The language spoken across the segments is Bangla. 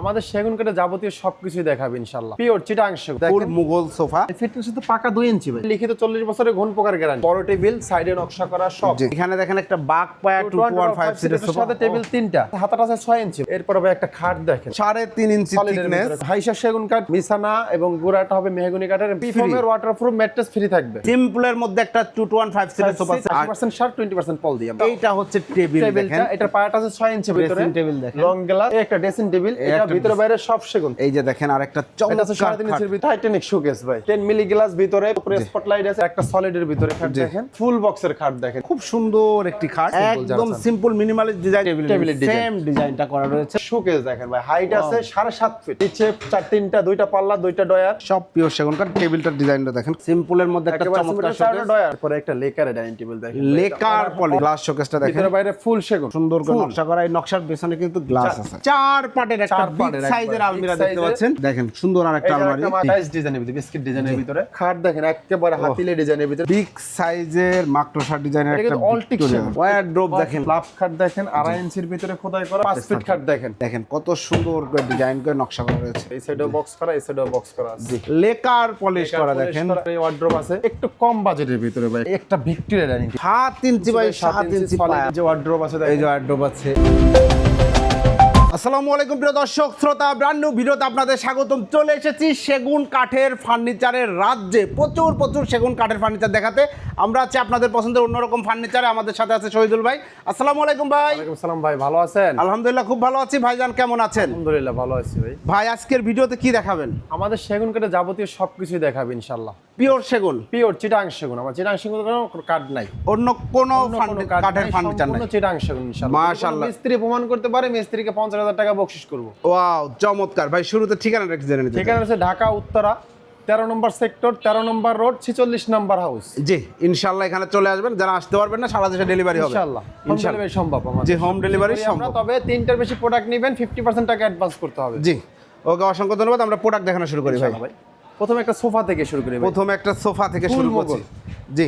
আমাদের সেগুন কাঠে যাবতীয় সবকিছুই দেখাবে ইনশাল্লাহ pure Chittagong full Mughal sofa. Fitness তো পাকা দুই ইঞ্চি ভাই। লিখিত চল্লিশ বছরের ঘন প্রকার গ্যারান্টি বড় টেবিল সাইডে নকশা করা সব। এখানে দেখেন একটা বাঘ পায়া টু ওয়ান ফাইভ সিটের সোফা। সাথে টেবিল তিনটা। হাতাটা আছে ইঞ্চি। এরপর ভাই একটা খাট দেখেন। সাড়ে তিন ইঞ্চি থিকনেস হাইসা সেগুন কাঠ মিসানা এবং গুড়াটা হবে মেহগুনি কাঠের। পিফোমের ওয়াটারপ্রুফ ম্যাট্রেস ফ্রি থাকবে। সিম্পলের মধ্যে একটা টু টু ওয়ান ফাইভ সিটের সোফা আশি পার্সেন্ট শার্ট টোয়েন্টি পার্সেন্ট পল দিয়ে এইটা হচ্ছে টেবিল দেখেন। এটার পায়াটা আছে ছয় ইঞ্চি ভিতরে। Table দেখেন। লং গ্লাস একটা ড্রেসিং টেবিল এটা ভিতরে বাইরে সব সেগুন। এই যে দেখেন আর একটা এটা আছে সাড়ে তিন চমৎকার টাইটানিক শোকেস ভাই। 10 মিলি গ্লাস ভিতরে উপরে স্পটলাইট আছে একটা সলিডের ভিতরে খাট দেখেন। ফুল বক্সের খাট দেখেন। খুব সুন্দর একটি খাট একদম সিম্পল মিনিমালিস্ট ডিজাইন টেবিলের design। সেম ডিজাইনটা করা রয়েছে। শোকেস দেখেন ভাই। হাইট আছে সাড়ে সাত ফিট নিচে চার তিনটা দুইটা পাল্লা দুইটা ডয়ার সব পিওর সেগুন কাঠ টেবিলটার ডিজাইনটা দেখেন। সিম্পলের মধ্যে একটা চমৎকার শোকেস ডয়ার পরে একটা লেকার ডাইনিং টেবিল দেখেন লেকার পলি গ্লাস শোকেসটা দেখেন। ভিতরে বাইরে ফুল সেগুন। সুন্দর করে নকশা করা। এই নকশার পেছনে কিন্তু গ্লাস আছে। চার পাটের একটা চার সাইজের আলমিরা দেখতে পাচ্ছেন? দেখেন সুন্দর আর একটা আলমারি। একটা ডিজাইনের ভিতরে বিস্কিট ডিজাইনের ভিতরে। খাট দেখেন একেবারে হাতিলে ডিজাইনের ভিতরে। বিগ সাইজের মাকড়সা ডিজাইনের একটা all teak ভিক্টোরিয়া দেখেন। লাভ খাট দেখেন আড়াই ইঞ্চির ভিতরে খোদাই করা। পাঁচ ফিট খাট দেখেন। দেখেন কত সুন্দর ডিজাইন করে নকশা করা রয়েছে। এই সাইডেও বক্স করা এই সাইডেও বক্স করা আছে। লেকার পলিশ করা দেখেন। এই ওয়ার্ড্রপ আছে। একটু কম বাজেটের ভিতরে ভাই। একটা ভিক্টোরিয়া ডাইনিং সাত ইঞ্চি বাই সাত ইঞ্চি পায়া। যে ওয়ার্ড্রপ আছে এই যে ওয়ারড্রপ আছে। আসসালামু আলাইকুম প্রিয় দর্শক শ্রোতা ব্র্যান্ড ভিডিওতে আপনাদের স্বাগতম। চলে এসেছি সেগুন কাঠের ফার্নিচারের রাজ্যে। প্রচুর প্রচুর সেগুন কাঠের ফার্নিচার দেখাতে। আমরা আছি আপনাদের পছন্দের অন্যরকম ফার্নিচারে। আমাদের সাথে আছে শহীদুল ভাই। আসসালামু আলাইকুম ভাই। সালাম ভাই ভালো আছেন? আলহামদুলিল্লাহ খুব ভালো আছি। ভাইজান কেমন আছেন? আলহামদুলিল্লাহ ভালো আছি ভাই। ভাই আজকের ভিডিওতে কি দেখাবেন? আমাদের সেগুন কাঠে যাবতীয় সবকিছুই দেখাবে ইনশাল্লাহ পিওর সেগুন? পিওর চিটাং সেগুন আমার চিটাং সেগুন কোনো কাঠ নাই। অন্য কোনো কাঠের ফার্নিচার নাই। চিটাং সেগুন মাশাআল্লাহ। মিস্ত্রি প্রমাণ করতে পারে মিস্ত্রিকে পঞ্চাশ হাজার টাকা বকশিস করব। ওয়াও চমৎকার। ভাই শুরুতে ঠিকানা রেখে জেনে নিতে ঠিকানা হচ্ছে ঢাকা উত্তরা তেরো নম্বর সেক্টর তেরো নম্বর রোড ছিচল্লিশ নম্বর হাউস জি ইনশাল্লাহ এখানে চলে আসবেন। যারা আসতে পারবেন না সারা দেশে ডেলিভারি হবে। ইনশাল্লাহ ইনশাল্লাহ সম্ভব আমাদের জি হোম ডেলিভারি সম্ভব। তবে তিনটার বেশি প্রোডাক্ট নেবেন ফিফটি পার্সেন্ট টাকা অ্যাডভান্স করতে হবে। জি। ওকে অসংখ্য ধন্যবাদ। আমরা প্রোডাক্ট দেখানো শুরু করি ভাই। ভাই। প্রথমে একটা সোফা থেকে শুরু করি প্রথম একটা সোফা থেকে শুরু। করছি। জি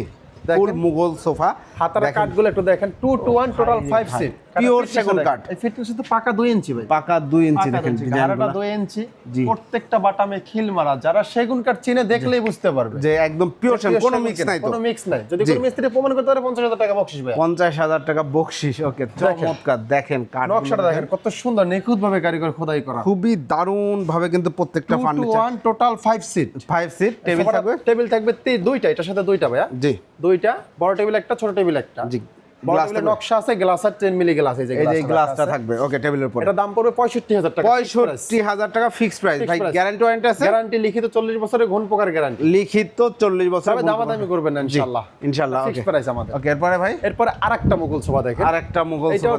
দেখেন। Full Mughal sofa. হাতার কাঠগুলো একটু দেখেন। Two two one total five seat Pure সেগুন কাঠ। এই ফিটনেস তো পাকা দুই ইঞ্চি ভাই। পাকা দুই ইঞ্চি দেখেন। গাড়াটা দুই ইঞ্চি জি। প্রত্যেকটা বাটামে খিল মারা যারা সেগুন কাঠ চিনে দেখলেই বুঝতে পারবে। যে একদম পিওর Pure কোনো মিক্স নাই তো। কোনো মিক্স নাই। যদি কোনো মিস্ত্রি প্রমাণ করতে পারে পঞ্চাশ হাজার টাকা বকশিস ভাই পঞ্চাশ হাজার টাকা বকশিস ওকে চমৎকার দেখেন কাঠ নকশাটা দেখেন কত সুন্দর নিখুঁত ভাবে কারিগর খোদাই করা। খুবই দারুণ ভাবে কিন্তু প্রত্যেকটা furniture one total five seat five seat table থাকবে? টেবিল থাকবে দুইটা এটার সাথে দুইটা ভাইয়া। জি। দুইটা বড় টেবিল একটা ছোট টেবিল একটা। জি। নকশা আছে গ্লাস আর টেন মিলি গ্লাস এই যে এই গ্লাসটা থাকবে। ওকে টেবিলের উপর। এটা দাম পড়বে পঁয়ষট্টি হাজার টাকা পঁয়ষট্টি হাজার টাকা ফিক্সড প্রাইস ভাই গ্যারান্টি ওয়ারেন্টি আছে? গ্যারান্টি লিখিত চল্লিশ বছরের ঘন প্রকার গ্যারান্টি লিখিত চল্লিশ বছর তবে দামাদামি করবেন না ইনশাল্লাহ ইনশাল্লাহ ফিক্স ওকে প্রাইস আমাদের। ওকে এরপরে ভাই? এরপরে আরেকটা মুঘল সোফা দেখেন। আর একটা Mughal sofa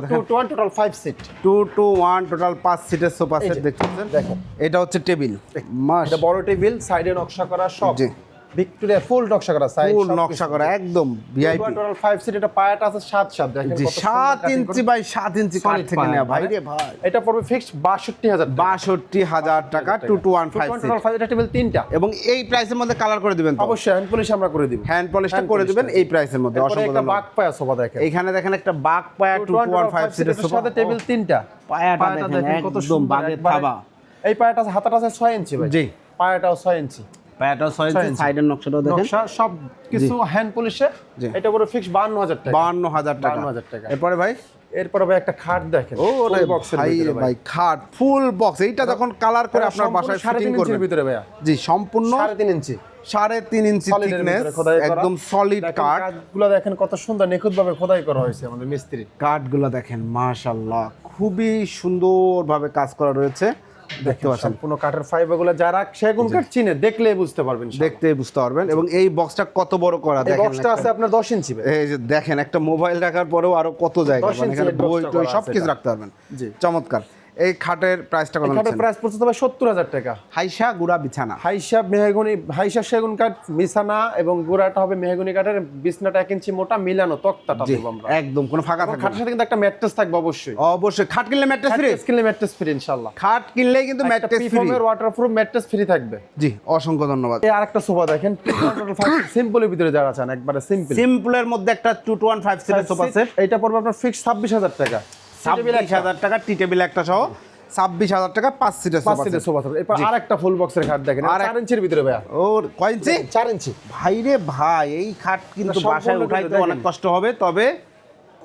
total five seat two two one total পাঁচ সিটের সোফা সেট দেখতেছেন দেখেন। এটা হচ্ছে টেবিল। মাস এটা বড় টেবিল সাইডে নকশা করা সব। ভিক্টোরিয়া ফুল নকশা করা সাইড ফুল নকশা করা একদম ভিআইপি টোটাল ফাইভ সিট এটা পায়াটা আছে সাত সাত দেখেন জি কত সুন্দর সাত cutting ইঞ্চি করে। বাই সাত ইঞ্চি কাঠ Solid থেকে নেওয়া ভাই রে ভাই। এটা পড়বে ফিক্সড বাষট্টি হাজার বাষট্টি হাজার টাকা two two one five total five এটা টেবিল তিনটা। এবং এই প্রাইসের মধ্যে কালার করে দিবেন তো? অবশ্যই হ্যান্ড পলিশ আমরা করে দিব। হ্যান্ড পলিশটা করে দিবেন এই প্রাইসের মধ্যে অসংখ্য একটা। বাঘ পায়া সোফা দেখেন। এইখানে দেখেন একটা বাঘ পায়া টু টু ওয়ান ফাইভ সিটের সোফা সাথে টেবিল তিনটা। পায়াটা দেখেন একদম বাঘের থাবা। এই পায়াটা হাতাটা আছে ছয় ইঞ্চি ভাই। জি। পায়াটাও ছয় ইঞ্চি। পায়াটা ছয় ইঞ্চি ইঞ্চি। সাইডের নকশাটাও দেখেন। নকশা সব কিছু হ্যান্ড পলিশে। এটা পুরো ফিক্স বান্ন হাজার টাকা। বাহান্ন হাজার টাকা। 52,000 টাকা। এরপরে ভাই? এরপরে ভাই একটা খাট দেখেন। ও রে ভাই ভিতরে ভাই। খাট ফুল বক্স এইটা যখন কালার করে আপনার বাসায় সাড়ে ফিটিং করবেন। ভিতরে ভাইয়া। জি সম্পূর্ণ সাড়ে তিন ইঞ্চি সাড়ে তিন ইঞ্চি থিকনেস। একদম সলিড কাঠ কাঠগুলো দেখেন কত সুন্দর নিখুঁত ভাবে খোদাই করা হয়েছে আমাদের মিস্ত্রি। কাঠগুলো দেখেন মাশাল্লাহ খুবই সুন্দরভাবে কাজ করা রয়েছে। দেখতে পাচ্ছেন। সম্পূর্ণ কাঠের ফাইবারগুলো যারা সেগুন কাঠ চিনে দেখলেই বুঝতে পারবেন দেখতে বুঝতে পারবেন। এবং এই বক্সটা কত বড় করা দেখেন বক্সটা আছে আপনার দশ ইঞ্চি এই যে দেখেন একটা মোবাইল রাখার পরেও আরও কত জায়গা 10 মানে এখানে বই টই সবকিছু সব কিছু রাখতে পারবেন। জি। চমৎকার। এই খাটের প্রাইসটা কত খাটের প্রাইস পড়ছে তবে সত্তর হাজার টাকা। হাইসা গুড়া বিছানা। হাইসাব মেহগুনি হাইসা সেগুন কাঠ মিসানা এবং গুড়াটা হবে মেহগুনি কাঠের বিছনাটা এক ইঞ্চি মোটা মিলানো তক্তাটা দেবো আমরা। একদম কোনো ফাঁকা থাকবে খাটের সাথে কিন্তু একটা ম্যাট্রেস থাকবে অবশ্যই। অবশ্যই খাট কিনলে ম্যাট্রেস ফ্রি স্কিলে ম্যাট্রেস ফ্রি ইনশাআল্লাহ। খাট কিনলেই কিন্তু ম্যাট্রেস ফ্রি পিফর্মের ওয়াটারপ্রুফ ম্যাট্রেস ফ্রি থাকবে। জি অসংখ্য ধন্যবাদ। এই আরেকটা সোফা দেখেন। সিম্পলের ভিতরে যারা চান একবারে সিম্পল সিম্পলের মধ্যে একটা টু টু ওয়ান ফাইভ সিটের সোফা সেট এইটা পড়বে আপনার ফিক্স ছাব্বিশ হাজার টাকা। ছাব্বিশ হাজার টাকা টি টেবিল একটা সহ। ছাব্বিশ হাজার টাকা পাঁচ সিটের পাঁচ সিটের সোফা সেট এরপর আরেকটা ফুল বক্সের খাট দেখেন। আর আর চার ইঞ্চির ভিতরে ভাইয়া। ওর কয় ইঞ্চি? চার ইঞ্চি। ভাই রে ভাই এই খাট কিন্তু বাসায় উঠাইতে অনেক কষ্ট হবে তবে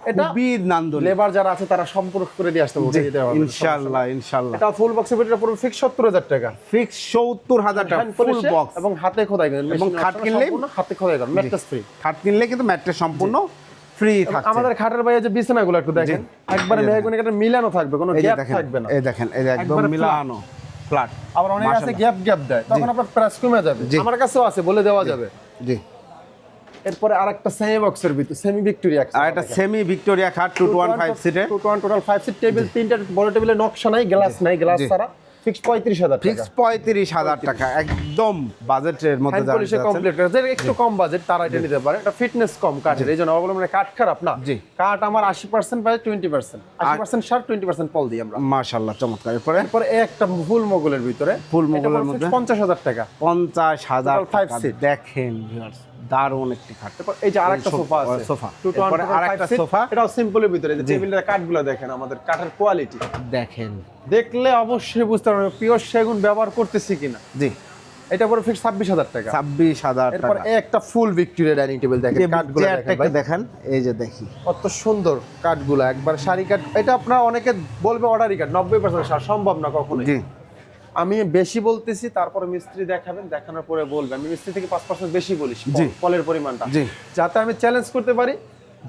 এটা নান্দনিক। লেবার যারা আছে তারা সম্পর্ক করে দিয়ে আসতে হবে দিতে হবে। ইনশাল্লাহ ইনশাল্লাহ এটা ফুল বক্সের ভিতরে পুরো ফিক্স সত্তর হাজার টাকা। ফিক্স সত্তর হাজার টাকা ফুল বক্স এবং হাতে খোদাই করেন। এবং খাট কিনলেই- হাতে খোদাই করেন ম্যাট্রেস ফ্রি খাট কিনলে কিন্তু ম্যাট্রেস সম্পূর্ণ ফ্রি থাকছে। আমাদের খাটের বাইরে যে বিছানাগুলো একটু দেখেন একবারে মেহগুনি কাঠের মিলানো থাকবে কোনো গ্যাপ থাকবে না। এই দেখেন এই একদম মিলানো ফ্ল্যাট আবার অনেক আছে গ্যাপ গ্যাপ দেয় তখন আপনার প্রাইস কমে যাবে। আমার কাছেও আছে বলে দেওয়া যাবে। জি। এরপরে আরেকটা সেমি বক্সের ভিতরে সেমি ভিক্টোরিয়া আর একটা সেমি ভিক্টোরিয়া খাট টু টু ওয়ান ফাইভ সিটে two one total five seat table তিনটা বড় টেবিলে নকশা নাই গ্লাস নাই গ্লাস ছাড়া। ফিক্স পঁয়ত্রিশ হাজার টাকা। ফিক্স পঁয়ত্রিশ হাজার টাকা একদম বাজেটের মধ্যে যারা পলিশে কমপ্লিট যাদের একটু কম বাজেট তারা এটা নিতে পারে। এটা ফিটনেস কম কাঠের এই জন্য আমার বলে মানে কাঠ খারাপ না। জি। কাঠ আমার আশি পার্সেন্ট পাই টোয়েন্টি পার্সেন্ট আশি পার্সেন্ট সার টোয়েন্টি পার্সেন্ট পল দিই আমরা। মাশাল্লাহ চমৎকার। এরপরে? এরপরে একটা ফুল মোগলের ভিতরে ফুল মোগলের মধ্যে? পঞ্চাশ হাজার টাকা। পঞ্চাশ হাজার Total five টাকা। দেখেন viewers, দারুণ একটি খাট। তারপর এই যে আরেকটা সোফা- আছে। সোফা। এরপরে আরেকটা সোফা। এটাও সিম্পলের ভিতরে। যে টেবিলের কাঠগুলো দেখেন আমাদের কাঠের কোয়ালিটি দেখেন। দেখলে অবশ্যই বুঝতে পারবে পিওর সেগুন ব্যবহার করতেছি কিনা। জি। এটা পরে ফিক্স ছাব্বিশ হাজার টাকা। ছাব্বিশ হাজার টাকা। একটা ফুল ভিক্টোরিয়া ডাইনিং টেবিল দেখেন কাঠগুলো দেখেন এই যে দেখি। কত সুন্দর কাঠগুলো একবার শাড়ি কাঠ। এটা আপনারা অনেকে বলবে অর্ডারি কাঠ নব্বই পার্সেন্ট সম্ভব না কখনোই। জি। আমি বেশি বলতেছি তারপরে মিস্ত্রি দেখাবেন দেখানোর পরে বলবেন। আমি মিস্ত্রি থেকে পাঁচ পার্সেন্ট বেশি বলিস কলের ফলের পরিমাণটা। যাতে আমি চ্যালেঞ্জ করতে পারি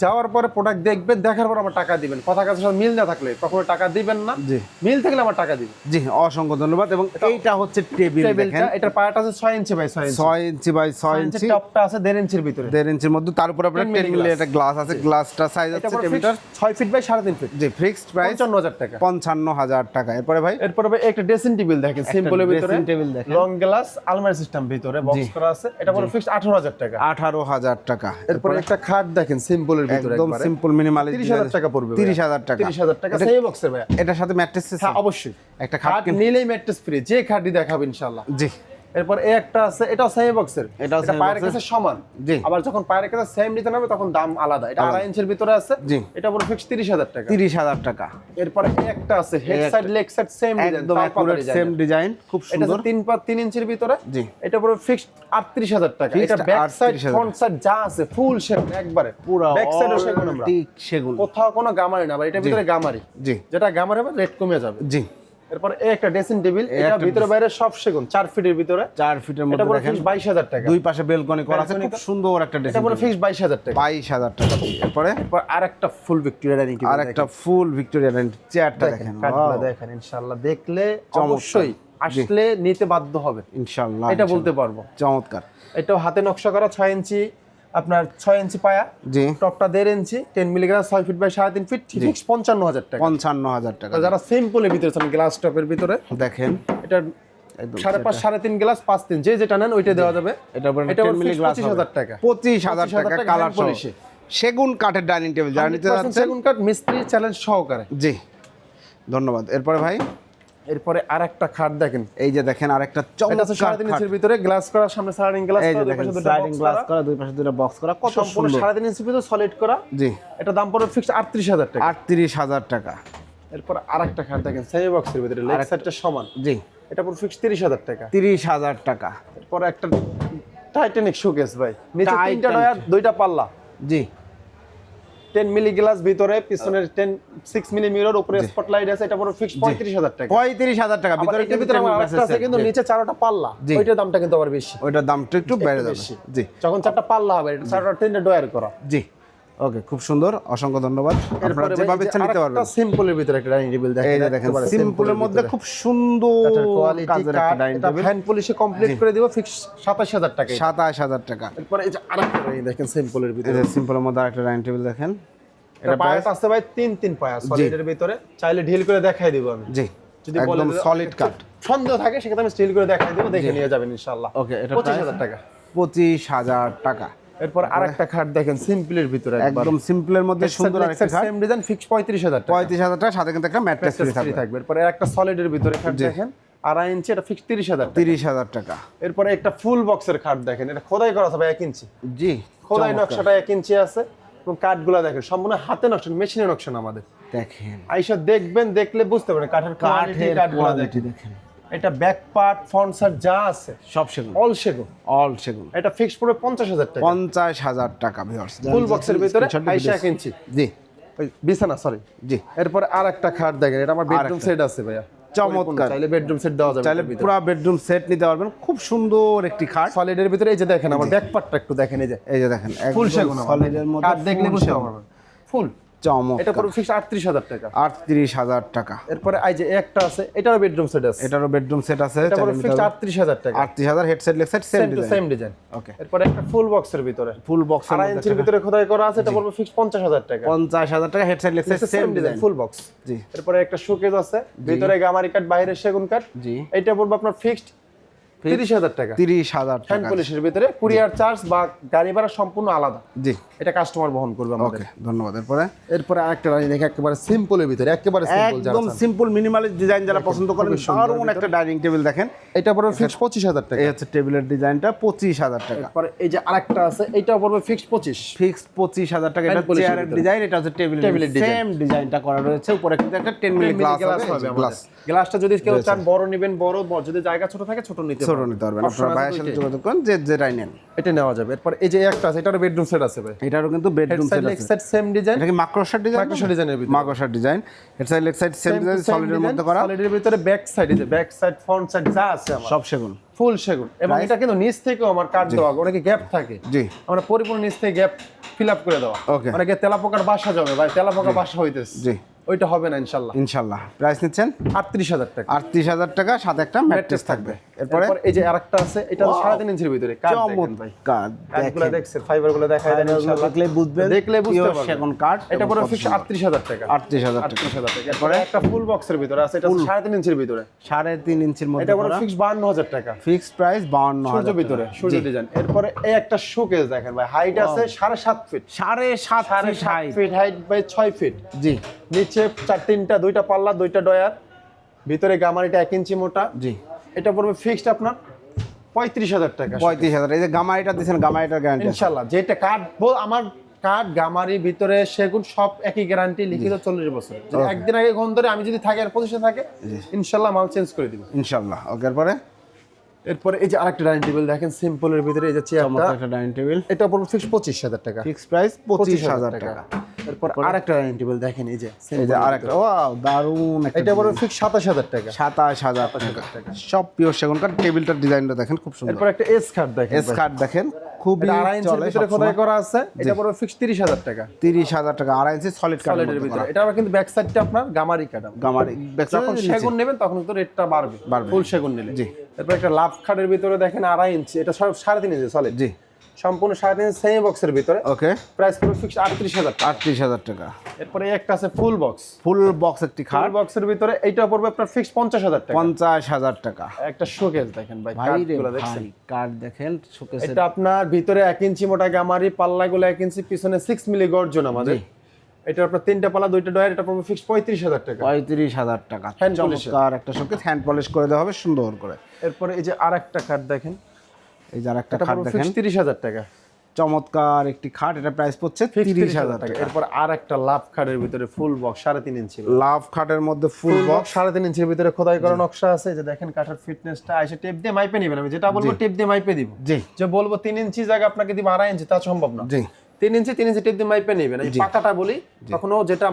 যাওয়ার পরে প্রোডাক্ট দেখবেন দেখার পর আমার টাকা দিবেন। কথা কাছে মিল না থাকলে কখনো টাকা দিবেন না। জি। মিল থাকলে আমার টাকা দিবেন। জি অসংখ্য ধন্যবাদ। এবং এইটা হচ্ছে টেবিল দেখেন। এটার পায়াটা আছে ছয় ইঞ্চি বাই ছয় ইঞ্চি। ছয় ইঞ্চি বাই ছয় ইঞ্চি। টপটা আছে দেড় ইঞ্চির ভিতরে। দেড় ইঞ্চির মধ্যে। তার উপর আপনার 10 টেন মিলি একটা গ্লাস আছে। গ্লাসটা সাইজ আছে টেবিলটার fixed ছয় ফিট বাই সাড়ে তিন ফিট জি ফিক্সড প্রাইস পঞ্চান্ন হাজার টাকা। পঞ্চান্ন হাজার টাকা। এরপরে ভাই? এরপরে ভাই একটা ড্রেসিং টেবিল দেখেন। সিম্পলের ভিতরে dressing table দেখেন। লং গ্লাস আলমারি সিস্টেম ভিতরে বক্স করা আছে। এটা পুরো ফিক্সড আঠারো হাজার টাকা। আঠারো হাজার টাকা। এরপরে একটা খাট দেখেন সিম্পলের ভিতরে একদম সিম্পল তিরিশ হাজার টাকা পড়বে তিরিশ হাজার টাকা। তিরিশ হাজার টাকা সেই বক্সের ভাই এটার সাথে ম্যাট্রেস হ্যাঁ অবশ্যই। একটা খাট নিলেই ম্যাট্রেস ফ্রি যে খাটই দেখাবে ইনশাআল্লাহ। জি। এরপর এই একটা আছে এটাও সেমি বক্সের এটা পায়ের কাছে সমান। জি। আবার যখন পায়ের কাছে সেম নিতে নেবে তখন দাম আলাদা। এটা আড়াই ইঞ্চের ভিতরে আছে। জি। এটা পুরো ফিক্স তিরিশ হাজার টাকা। তিরিশ হাজার টাকা। এরপর একটা আছে head side leg side same একদম অ্যাকুরেট সেম ডিজাইন খুব সুন্দর হচ্ছে তিন পা তিন ইঞ্চির ভিতরে। জি। এটা পুরো ফিক্সড আটত্রিশ হাজার টাকা। এটা ব্যাক সাইড ফ্রন্ট সাইড যা আছে ফুল সেগুন একবারে। পুরো ব্যাক সাইডও সেগুন আমরা। ঠিক সেগুন। কোথাও কোনো গামারি না আবার এটার ভিতরে গামারি। জি। যেটা গামারি হবে রেট কমে যাবে। জি। এরপর এই একটা ড্রেসিং টেবিল এটা ভিতরে বাইরে সব সেগুন চার ফিটের ভিতরে। চার ফিটের মধ্যে দেখেন ফিক্স বাইশ হাজার টাকা। দুই পাশে বেলকনি করা আছে খুব সুন্দর একটা এটা পুরো ফিক্স বাইশ হাজার টাকা। বাইশ হাজার টাকা এরপরে? এরপর আরেকটা ফুল ভিক্টোরিয়া ডাইনিং টেবিল আর একটা ফুল ভিক্টোরিয়া চেয়ারটা দেখেন দেখেন দেখেন ইনশাআল্লাহ। দেখলে অবশ্যই আসলে নিতে বাধ্য হবে। ইনশাল্লাহ এটা বলতে পারব। চমৎকার। এটাও হাতে নকশা করা ছয় ইঞ্চি। আপনার ছয় ইঞ্চি পায়া জি। টপটা দেড় ইঞ্চি টেন মিলিগ্রাম ছয় ফিট বাই সাড়ে তিন ফিট ফিক্স পঞ্চান্ন হাজার টাকা। পঞ্চান্ন হাজার টাকা যারা সিম্পলের ভিতরে চান গ্লাস টপের ভিতরে দেখেন। এটা একদম সাড়ে পাঁচ সাড়ে তিন গ্লাস পাঁচ তিন যে যেটা নেন ওইটা দেওয়া যাবে। এটা উপরে এটা 10 মিলি গ্লাস পঁচিশ হাজার টাকা। পঁচিশ হাজার টাকা কালার এ। সেগুন কাঠের ডাইনিং টেবিল যারা নিতে 100% সেগুন কাঠ মিস্ত্রি চ্যালেঞ্জ সহকারে। জি। ধন্যবাদ। এরপরে ভাই? এরপরে আর একটা খাট দেখেন। এই যে দেখেন আরেকটা সাড়ে তিন ইঞ্চির ভিতরে গ্লাস করা সামনে গ্লাস এই করা যে দুই দেখেন পাশে স্লাইডিং গ্লাস করা। দুই পাশে দুটো বক্স করা কত সুন্দর। সাড়ে তিন ইঞ্চির ভিতরে সলিড করা। জি। এটা দাম পড়বে ফিক্স আটত্রিশ হাজার টাকা। আটত্রিশ হাজার টাকা। এরপর আরেকটা খাট দেখেন সেমি বক্সের ভিতরে লেগ সাইডটা সমান। জি। এটা পুরো ফিক্স তিরিশ হাজার টাকা। তিরিশ হাজার টাকা। এরপর একটা টাইটানিক শোকেস ভাই। নিচে তিনটা দুইটা পাল্লা। জি। টেন মিলি গ্লাস ভিতরে পিছনের টেন সিক্স মিলি মিরর উপরে স্পটলাইট আছে এটা পুরো ফিক্স পঁয়ত্রিশ হাজার টাকা। পঁয়ত্রিশ হাজার টাকা ভিতরে ভিতরে আমার আছে কিন্তু নিচে চারটা পাল্লা ওইটার দামটা কিন্তু আবার বেশি। ওইটার দামটা একটু বেড়ে যাবে। জি। যখন চারটা পাল্লা হবে এটা চারটা তিনটা ডয়ার করা। জি। ওকে খুব সুন্দর অসংখ্য ধন্যবাদ। আপনারা যেভাবে ইচ্ছা নিতে পারবেন। সিম্পলের ভিতরে একটা ডাইনিং টেবিল দেখেন এই দেখেন সিম্পলের মধ্যে খুব সুন্দর কোয়ালিটি কাজের একটা ডাইনিং এটা টেবিল হ্যান্ড পলিশে কমপ্লিট করে দিব ফিক্স সাতাশ হাজার টাকা। সাতাশ হাজার টাকা। এরপরে এই যে আরেকটা ডাইনিং দেখেন সিম্পলের ভিতরে যে সিম্পলের মধ্যে একটা ডাইনিং টেবিল দেখেন। এটা এটা পায়াটা আছে ভাই তিন তিন পায়া সলিডের ভিতরে। চাইলে ঢিল করে দেখাই দিব আমি। জি যদি একদম সলিড কাট সন্দেহ থাকে সেক্ষেত্রে আমি স্টিল করে দেখাই দেবো দেখে নিয়ে যাবেন ইনশাআল্লাহ। ওকে এটা পঁচিশ price? হাজার টাকা। পঁচিশ হাজার টাকা। এরপর আরেকটা খাট দেখেন সিম্পলের ভিতরে একদম সিম্পলের মধ্যে সুন্দর আরেকটা খাট। সেম ডিজাইন ফিক্স পঁয়ত্রিশ হাজার টাকা। পঁয়ত্রিশ হাজার টাকা সাথে কিন্তু একটা ম্যাট্রেস ফ্রি থাকবে। এরপরে একটা সলিডের ভিতরে খাট দেখেন আড়াই ইঞ্চি এটা ফিক্স তিরিশ হাজার টাকা। তিরিশ হাজার টাকা। এরপরে একটা ফুল বক্সের খাট দেখেন এটা খোদাই করা আছে ভাই এক ইঞ্চি জি খোদাই নকশাটা এক ইঞ্চি আছে। এবং কাঠগুলো দেখেন সম্পূর্ণ হাতে নকশা মেশিনে নকশা আমাদের। দেখেন। আইসা দেখবেন দেখলে বুঝতে পারবেন কাঠের কাঠের কাঠগুলো দেখেন। এটা ব্যাক পার্ট ফ্রন্ট যা আছে সব সেগুন। অল সেগুন। অল সেগুন। এটা ফিক্স পড়বে পঞ্চাশ হাজার টাকা। পঞ্চাশ হাজার টাকা ভিউয়ার্স ফুল বক্সের ভিতরে আইসা এক ইঞ্চি জি। বিছানা সরি জি। এরপরে আর একটা খাট দেখেন এটা আমার বেডরুম সেট আছে ভাইয়া। চমৎকার। চাইলে বেডরুম সেট দেওয়া যাবে চাইলে পুরো বেডরুম সেট নিতে পারবেন। খুব সুন্দর একটি খাট। সলিডের ভিতরে এই যে দেখেন আমার ব্যাক পার্টটা একটু দেখেন এই যে। এই যে দেখেন ফুল সেগুন সলিডের মধ্যে দেখলে বুঝতে পারবেন। ফুল চমৎকার। এটা পুরো ফিক্স আটত্রিশ হাজার টাকা। আটত্রিশ হাজার টাকা। এরপরে এই যে একটা আছে এটারও বেডরুম সেট আছে। এটারও বেডরুম সেট আছে এটা পুরো ফিক্স আটত্রিশ হাজার টাকা। আটত্রিশ হাজার headset legset same same design same design okay এরপরে একটা ফুল বক্সের ভিতরে। ফুল বক্স আড়াই ইঞ্চির ভিতরে খোদাই করা আছে এটা পড়বে ফিক্স পঞ্চাশ হাজার টাকা। পঞ্চাশ হাজার টাকা headset legset same same design full box জি। এরপরে একটা শোকেজ আছে ভিতরে গামারি কাঠ বাইরে সেগুন কাঠ জি। এটা পড়বে আপনার ফিক্সড তিরিশ হাজার টাকা। তিরিশ হাজার হ্যান্ড পলিশের ভিতরে কুরিয়ার চার্জ বা গাড়ি ভাড়া সম্পূর্ণ আলাদা। জি। এটা কাস্টমার বহন করবে আমাদের। ধন্যবাদ। এরপরে? এরপরে আরেকটা রানি দেখে একেবারে সিম্পলের ভিতরে একেবারে একদম সিম্পল মিনিমালিস্ট ডিজাইন যারা পছন্দ করেন দারুণ একটা ডাইনিং টেবিল দেখেন। এটা পড়বে ফিক্স পঁচিশ হাজার টাকা। এই হচ্ছে টেবিলের ডিজাইনটা পঁচিশ হাজার টাকা। এরপরে এই যে আরেকটা আছে এটাও পড়বে ফিক্স পঁচিশ। ফিক্স পঁচিশ হাজার টাকা এটা চেয়ারের ডিজাইন এটা হচ্ছে টেবিলের। সেম ডিজাইনটা করা রয়েছে উপরে কিন্তু একটা টেন মিলি গ্লাস হবে গ্লাস গ্লাসটা যদি কেউ চান বড় নেবেন বড় বড়, যদি জায়গা ছোট থাকে ছোট নিতে ছোট নিতে পারবেন। আপনারা ভাইয়ের সাথে যোগাযোগ করেন যে যেটাই নেন। এটা নেওয়া যাবে। এরপর এই যে একটা আছে এটারও বেডরুম সেট আছে ভাই। এটারও কিন্তু বেডরুম সেট আছে। সেট সেম ডিজাইন এটা কি ডিজাইন ডিজাইনের ভিতরে। Design head side leg side same design সলিডের মধ্যে করা। সলিডের ভিতরে ব্যাক সাইড যে ব্যাক সাইড ফ্রন্ট সাইড যা আছে আমার। সব সেগুন। ফুল সেগুন। এবং এটা কিন্তু নিচ থেকেও আমার কাট দেওয়া অনেকে গ্যাপ থাকে। জি। আমরা পরিপূর্ণ নিচ থেকে গ্যাপ ফিল আপ করে দেওয়া। Okay. অনেকে তেলাপোকার বাসা জমে ভাই তেলাপোকার বাসা হইতেছে। জি। ওইটা হবে না ইনশাল্লাহ। ইনশাল্লাহ। প্রাইস নিচ্ছেন? আটত্রিশ হাজার টাকা। আটত্রিশ হাজার টাকা সাথে একটা ম্যাট্রেস থাকবে। এরপরে? এই যে আরেকটা আছে এটা. সাড়ে তিন ইঞ্চির ভিতরে চমৎকার। কাঠগুলো দেখছেন ফাইবারগুলো দেখায় দেন ইনশাআল্লাহ দেখলে বুঝবেন দেখলে বুঝতে পারবেন। সেগুন কাঠ এটা পুরো ফিক্স আটত্রিশ হাজার টাকা। আটত্রিশ হাজার টাকা। আটত্রিশ হাজার টাকা। এরপরে? একটা ফুল বক্সের ভিতরে আছে এটা সাড়ে তিন ইঞ্চির ভিতরে। সাড়ে তিন ইঞ্চির মধ্যে এটা পুরো ফিক্স বান্ন হাজার টাকা। ফিক্স প্রাইস বাউন্ন সূর্য ভিতরে সূর্য ডিজাইন এরপরে এই একটা শোকেস দেখেন ভাই হাইট আছে সাড়ে সাত ফিট সাড়ে সাত সাড়ে ফিট সাত হাইট ফিট হাইট বাই ছয় ফিট জি। নিচে চার তিনটা দুইটা পাল্লা দুইটা ডয়ার ভিতরে গামারিটা এক ইঞ্চি মোটা। জি। এটা পড়বে ফিক্সড আপনার পঁয়ত্রিশ হাজার টাকা। পঁয়ত্রিশ হাজার। এই যে গামাইটা দিচ্ছেন গামাইটার গ্যারান্টি ইনশাল্লাহ যেটা কাঠ বল আমার কাঠ গামারি ভিতরে সেগুন সব একই গ্যারান্টি লিখিত চল্লিশ বছর যদি একদিন আগে ঘন ধরে আমি যদি থাকি আর পজিশন থাকে ইনশাল্লাহ মাল চেঞ্জ করে দিব। ইনশাল্লাহ ওকে এরপরে? এরপরে এই যে আরেকটা ডাইনিং টেবিল দেখেন সিম্পলের ভিতরে এই যে চেয়ারটা একটা ডাইনিং টেবিল। এটা পড়বে ফিক্স পঁচিশ হাজার টাকা। ফিক্স প্রাইস পঁচিশ হাজার টাকা। এরপর আরেকটা ডাইনিং টেবিল দেখেন এই যে এই যে আরেকটা। ওয়াও দারুণ একটা এটা পড়বে ফিক্স সাতাশ হাজার টাকা। সাতাশ হাজার টাকা। সব পিওর সেগুন কাঠ টেবিলটার ডিজাইনটা দেখেন খুব সুন্দর। এরপর একটা এস কার্ড দেখেন এস কাঠ দেখেন খুবই চলে ভিতরে খোদাই করা আছে? এটা পড়বে ফিক্স তিরিশ হাজার টাকা। তিরিশ হাজার টাকা আড়াই ইঞ্চি সলিড সলিডের কাঠের ভিতরে। এটা আবার কিন্তু ব্যাক সাইডটা আপনার গামারি কাটা গামার। যখন সেগুন নেবেন তখন তো রেটটা বাড়বে। বাড়বে। ফুল সেগুন নিলে। জি। তারপর একটা লাভ খাটের ভিতরে দেখেন আড়াই ইঞ্চি এটা সব সাড়ে তিন ইঞ্চি সলিড জি। সম্পূর্ণ সাড়ে তিন সেমি বক্সের ভিতরে। ওকে। প্রাইস পুরো ফিক্স আটত্রিশ হাজার আটত্রিশ হাজার টাকা। এরপরে একটা আছে ফুল বক্স ফুল বক্স একটি খাট বক্সের ভিতরে এইটা পড়বে আপনার ফিক্স পঞ্চাশ হাজার টাকা। পঞ্চাশ হাজার টাকা। একটা শোকেস দেখেন ভাই কাঠগুলো দেখছেন? কাঠ দেখেন শোকেসের এটা আপনার ভিতরে এক ইঞ্চি মোটা গামারি পাল্লাগুলো এক ইঞ্চি পিছনে সিক্স মিলি গর্জন আমাদের। এটা আপনার তিনটা পাল্লা দুইটা ডয়ার এটা পড়বে ফিক্স পঁয়ত্রিশ হাজার টাকা। পঁয়ত্রিশ হাজার টাকা। Polish এর। চমৎকার একটা শোকেস হ্যান্ড পলিশ করে দেওয়া হবে সুন্দর করে। এরপরে এই যে আর একটা খাট দেখেন। এই যার একটা এটা খাট পড়বে দেখেন। তিরিশ হাজার টাকা। চমৎকার একটি খাট এটা প্রাইস পড়ছে তিরিশ হাজার টাকা। এরপর আর একটা লাভ খাটের ভিতরে ফুল বক্স সাড়ে তিন ইঞ্চি লাভ খাটের মধ্যে ফুল বক্স বক্স সাড়ে তিন ইঞ্চির ভিতরে খোদাই করা নকশা আছে। যে দেখেন কাঠের ফিটনেসটা এসে টেপ দিয়ে মাইপে নেবেন। আমি যেটা বলব টেপ দিয়ে মাইপে দিব। জি। যে বলব তিন ইঞ্চি জায়গা আপনাকে দিব আড়াই ইঞ্চি তা সম্ভব না। জি। তিন ইঞ্চি তিন ইঞ্চি টেপ দিয়ে মাইপে নেবেন। এই পাকাটা বলি কখনো যেটা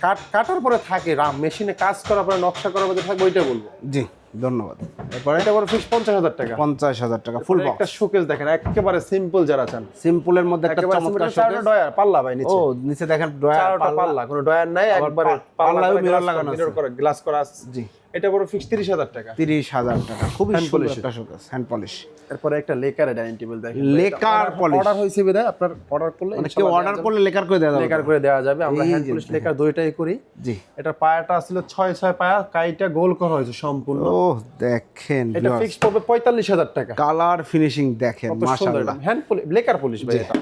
কাট কাটার পরে থাকে রাম মেশিনে কাজ করার পরে নকশা করার পরে থাকবে ওইটা বলব। জি ধন্যবাদ। এরপরে? এটা বড় ফিক্স পঞ্চাশ হাজার টাকা। পঞ্চাশ হাজার টাকা ফুল বক্স একটা শোকেস দেখেন একেবারে সিম্পল যারা চান। সিম্পলের মধ্যে একটা চমৎকার শোকেস ডয়ার পাল্লা ভাই নিচে। ও নিচে দেখেন চারটা পাল্লা। কোনো ডয়ার নাই একবারে পা- পাল্লায়ও mirror লাগানো আছে। মিরর করা গ্লাস করা আছে। জি। এটা বড় ফিক্স তিরিশ হাজার টাকা। তিরিশ হাজার টাকা খুবই সুন্দর একটা শোকেস হ্যান্ড পলিশ এরপরে একটা লেকারে ডাইনিং টেবিল দেখেন লেকার polish। অর্ডার আপনার অর্ডার করলে মানে কেউ অর্ডার করলে লেকার করে দেওয়া যাবে। লেকার করে দেওয়া যাবে। আমরা হ্যান্ড পলিশ লেকার দুইটাই করি। জি। এটা পায়াটা ছিল ছয় ছয় পায়া। কাইটা গোল করা হয়েছে সম্পূর্ণ। ও দেখেন এটা ফিক্স পড়বে পঁয়তাল্লিশ হাজার টাকা। কালার ফিনিশিং দেখেন মাশাআল্লাহ। হ্যান্ড পলিশ লেকার পলিশ ভাই এটা।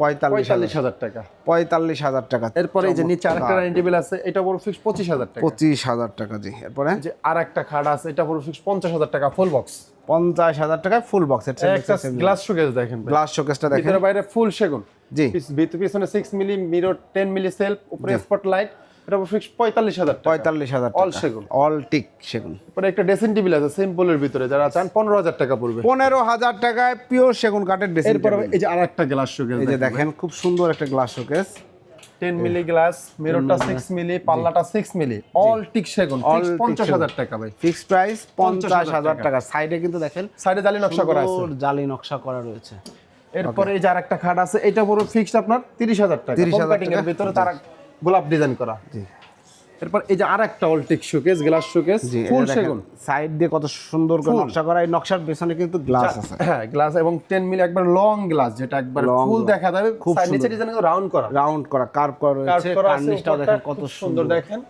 পঁয়তাল্লিশ হাজার। টাকা। পঁয়তাল্লিশ হাজার টাকা। এরপরে যে নিচে আরেকটা ডাইনিং টেবিল আছে এটা বড় ফিক্স পঁচিশ হাজার টাকা। পঁচিশ হাজার টাকা জি এরপরে? যে আর একটা খাট আছে এটা বড় ফিক্স পঞ্চাশ হাজার টাকা ফুল বক্স পঞ্চাশ হাজার টাকায় ফুল বক্স একটা গ্লাস শোকেস দেখেন গ্লাস শোকেসটা দেখেন। বাইরে ফুল সেগুন। জি। পিছনে six milli mirror ten milli shelf উপরে স্পট লাইট এটা ফিক্স পঁয়তাল্লিশ হাজার পঁয়তাল্লিশ হাজার All সেগুন। অল টিক সেগুন। পরে একটা ড্রেসিং টেবিল আছে সিম্পলের ভিতরে। যারা চান পনেরো হাজার টাকা পড়বে। পনেরো হাজার টাকায় পিওর সেগুন কাঠের ড্রেসিং এরপর এই যে আর একটা গ্লাস শোকেস এই যে দেখেন খুব সুন্দর একটা glass showcase ten milli glass মিররটা six milli পাল্লাটা সিক্স মিলি অল টিক সেগুন teak পঞ্চাশ হাজার টাকা ভাই। ফিক্সড প্রাইস পঞ্চাশ হাজার টাকা। সাইডে কিন্তু দেখেন সাইডে জালি নকশা করা আছে। জালি নকশা করা রয়েছে। এরপরে এই যে আরেকটা খাট আছে এটা পুরো ফিক্সড আপনার তিরিশ হাজার টাকা। 30,000 Foam cutting টাকা। ভিতরে তারা গোলাপ ডিজাইন করা। জি। এরপর এই যে আরেকটা all teak showcase glass showcase full সেগুন। সাইড দিয়ে কত সুন্দর করে নকশা করা এই নকশার পেছনে কিন্তু গ্লাস আছে। হ্যাঁ গ্লাস এবং 10 মিলি একবার লং গ্লাস যেটা একবার ফুল দেখা যাবে খুব নিচে। ডিজাইন রাউন্ড করা রাউন্ড করা। কার্ভ করা রয়েছে করা কার্নিশটাও দেখেন কত সুন্দর দেখেন।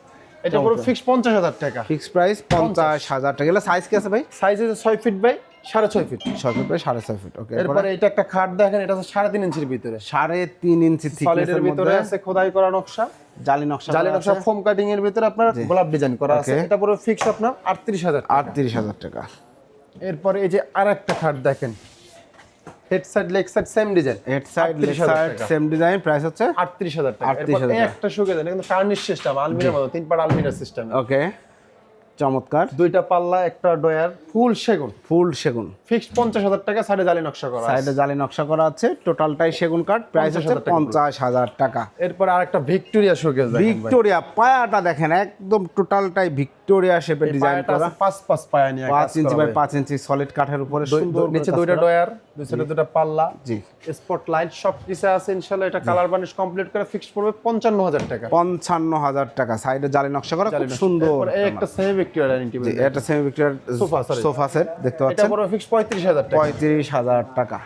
এটা পুরো ফিক্স 50000 টাকা। ফিক্স প্রাইস পঞ্চাশ। হাজার টাকা। এগুলো সাইজ কি আছে ভাই? সাইজ আছে 6 ফিট বাই 6.5 ফিট ছয় ফিট বাই সাড়ে ছয় ফিট ওকে এরপরে এটা একটা খাট দেখেন এটা হচ্ছে 3.5 ইঞ্চির ভিতরে। সাড়ে তিন ইঞ্চি সলিডের ভিতরে আছে খোদাই করা নকশা। জালি নকশা জালি নকশা। ফোম কাটিং এর ভিতরে আপনার গোলাপ ডিজাইন করা আছে। এটা পুরো ফিক্স আপনার 38000 টাকা। আটত্রিশ হাজার টাকা। এরপরে এই যে আরেকটা খাট দেখেন। Head side leg side same design head side leg side same design price হচ্ছে আটত্রিশ হাজার টাকা। 38,000 এরপর এই টাকা। একটা শুকে দেন কিন্তু কার্নিশ সিস্টেম আলমিরার মতো তিন পাট আলমিরার সিস্টেম ওকে চমৎকার। দুইটা পাল্লা একটা ডয়ার ফুল সেগুন। ফুল সেগুন। ফিক্সড পঞ্চাশ হাজার টাকা সাইডে জালি নকশা করা সাইডে জালি নকশা করা আছে টোটালটাই সেগুন কাঠ প্রাইস হচ্ছে পঞ্চাশ হাজার টাকা। এরপর আরেকটা ভিক্টোরিয়া শোকেস ভিক্টোরিয়া পায়াটা দেখেন একদম টোটালটাই ভিক্টোরিয়া এই ডিজাইন করা। পাঁচ পাঁচ পায়া নিয়ে পাঁচ ইঞ্চি বাই পাঁচ ইঞ্চি সলিড কাঠের উপরে সুন্দর নিচে দুইটা ডয়ার দুই সাইডে দুইটা পাল্লা। জি। স্পট লাইট সব কিছু আছে ইনশাল্লাহ এটা কালার বানিশ কমপ্লিট করে ফিক্সড পড়বে পঞ্চান্ন হাজার টাকা। পঞ্চান্ন হাজার টাকা সাইডে জালি নকশা করা খুব সুন্দর একটা সেমি ভিক্টোরিয়া ডাইনিং টেবিল এটা সেমি সোফা সেট দেখতে পাচ্ছেন? টাকা। পঁয়ত্রিশ হাজার টাকা।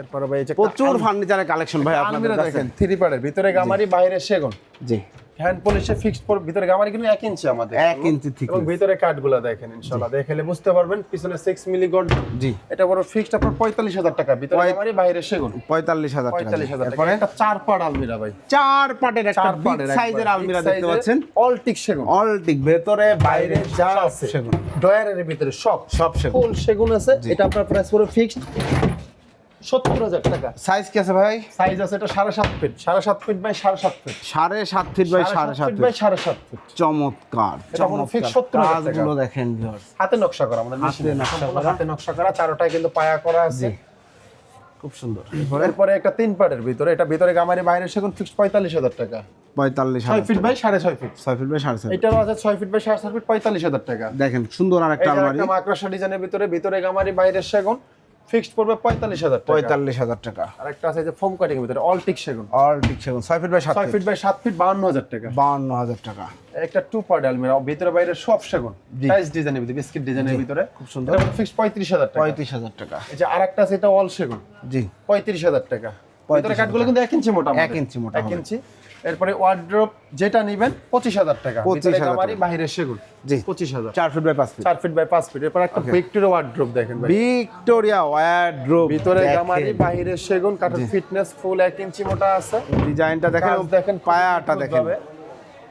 এরপরে ভাই এই যে প্রচুর ফার্নিচারের কালেকশন ভাই আপনাদের দেখেন থ্রি পার্টের ভিতরে গামারি বাইরে সেগুন। জি। হ্যান্ড পলিশে ফিক্সড পর ভিতরে গামারি কিন্তু এক ইঞ্চি আমাদের। এক ইঞ্চি ঠিক এবং ভিতরে কাঠগুলো দেখেন ইনশাল্লাহ দেখলে বুঝতে পারবেন পিছনে সিক্স মিলি গড জি। এটা বড় ফিক্সড আপনার পঁয়তাল্লিশ হাজার টাকা। ভিতরে গামারি বাইরে সেগুন। পঁয়তাল্লিশ হাজার টাকা পঁয়তাল্লিশ হাজার টাকা। এরপরে? একটা চার পাট আলমিরা ভাই। চার পাটের একটা বিগ সাইজের আলমিরা দেখতে পাচ্ছেন। অল টিক সেগুন। অল টিক ভেতরে বাইরে বাইরে যা আছে সেগুন। ডয়ারের ভিতরে সব। সব সেগুন। ফুল সেগুন আছে। এটা আপনার প্রাইস পুরো ফিক্সড সত্তর হাজার টাকা। সাইজ কি আছে ভাই? সাইজ আছে এটা সাড়ে সাত ফিট সাড়ে সাত ফিট বাই সাড়ে সাত ফিট সাড়ে সাত ফিট বাই সাড়ে সাত ফিট বাই সাড়ে সাত ফিট চমৎকার এটা কোনো fix চমৎকার। 70,000 দেখেন হাতে নকশা করা আমাদের হাতে নকশা করা। হাতে নকশা করা চারোটায় কিন্তু পায়া করা আছে। খুব সুন্দর। এরপরে? একটা তিন পাটের ভিতরে এটা ভিতরে গামারি বাইরে সেগুন ফিক্সড পঁয়তাল্লিশ হাজার টাকা। পঁয়তাল্লিশ ছয় ফিট বাই সাড়ে ছয় ফিট ছয় ফিট বাই সাড়ে ছয় এটারও আছে ছয় ফিট বাই সাড়ে ছয় ফিট পঁয়তাল্লিশ হাজার টাকা। দেখেন সুন্দর আর একটা এটা আলমারি একটা ডিজাইনের ভিতরে ভিতরে গামারি বাইরের সেগুন। ফিক্সড পড়বে পঁয়তাল্লিশ হাজার টাকা। পঁয়তাল্লিশ হাজার টাকা। আর একটা আছে যে ফোম কাটিং ভিতরে অল টিক সেগুন। অল ঠিক সেগুন ছয় ফিট বাই সাত ফিট বাই সাত ফিট বাউন্ন হাজার টাকা। বাউন্ন হাজার টাকা। একটা টু পার্ট আলমিরা ভিতরে বাইরে সব সেগুন। টাইস ডিজাইনের ভিতরে বিস্কিট ডিজাইনের ভিতরে। খুব সুন্দর। ফিক্সড পঁয়ত্রিশ হাজার টাকা। পঁয়ত্রিশ হাজার টাকা। এই যে আরেকটা আছে এটা অল সেগুন। জি। পঁয়ত্রিশ হাজার টাকা। 35,000 ভিতরে কাঠগুলো কিন্তু এক ইঞ্চি মোটা এক ইঞ্চি মোটা এক ইঞ্চি। এরপরে ওয়ার্ড্রপ যেটা নিবেন পঁচিশ হাজার টাকা। 25,000 ভিতরে টাকা। বাইরে সেগুন জি। পঁচিশ হাজার। চার ফিট বাই পাঁচ ফিট চার ফিট বাই পাঁচ ফিট এরপর একটা ভিক্টোরিয়া ওয়ার্ড্রপ দেখেন ভিক্টোরিয়া ওয়ারড্রোব ভিতরে গামারি বাইরে সেগুন কাঠের ফিটনেস ফুল এক ইঞ্চি মোটা আছে। ডিজাইনটা দেখেন দেখেন পায়াটা দেখেন।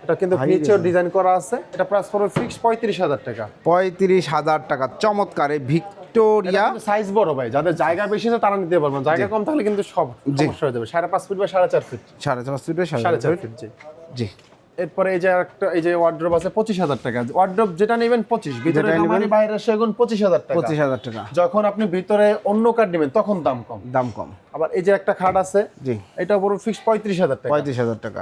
এটা কিন্তু নিচেও ডিজাইন করা আছে। এটা প্রাইস পড়বে ফিক্স পঁয়ত্রিশ হাজার টাকা। পঁয়ত্রিশ হাজার টাকা চমৎকার এই ভিক্টোরিয়া। সাইজ বড় ভাই যাদের জায়গা বেশি আছে তারা নিতে পারবেন। জায়গা কম থাকলে কিন্তু সব সমস্যা হয়ে যাবে। সাড়ে পাঁচ ফিট বা সাড়ে চার ফিট সাড়ে ফিট বাই সাড়ে চার ফিট জি। জি। এরপরে এই যে একটা এই যে ওয়ার্ড্রোব আছে পঁচিশ হাজার টাকা। ওয়ার্ড্রোব যেটা নেবেন পঁচিশ। ভিতরে বাইরে সেগুন পঁচিশ হাজার টাকা। পঁচিশ হাজার টাকা। যখন আপনি ভিতরে অন্য কার্ড নেবেন তখন দাম কম। দাম কম। আবার এই যে একটা খাট আছে জি। এটা পুরো ফিক্স পঁয়ত্রিশ হাজার টাকা। পঁয়ত্রিশ হাজার টাকা।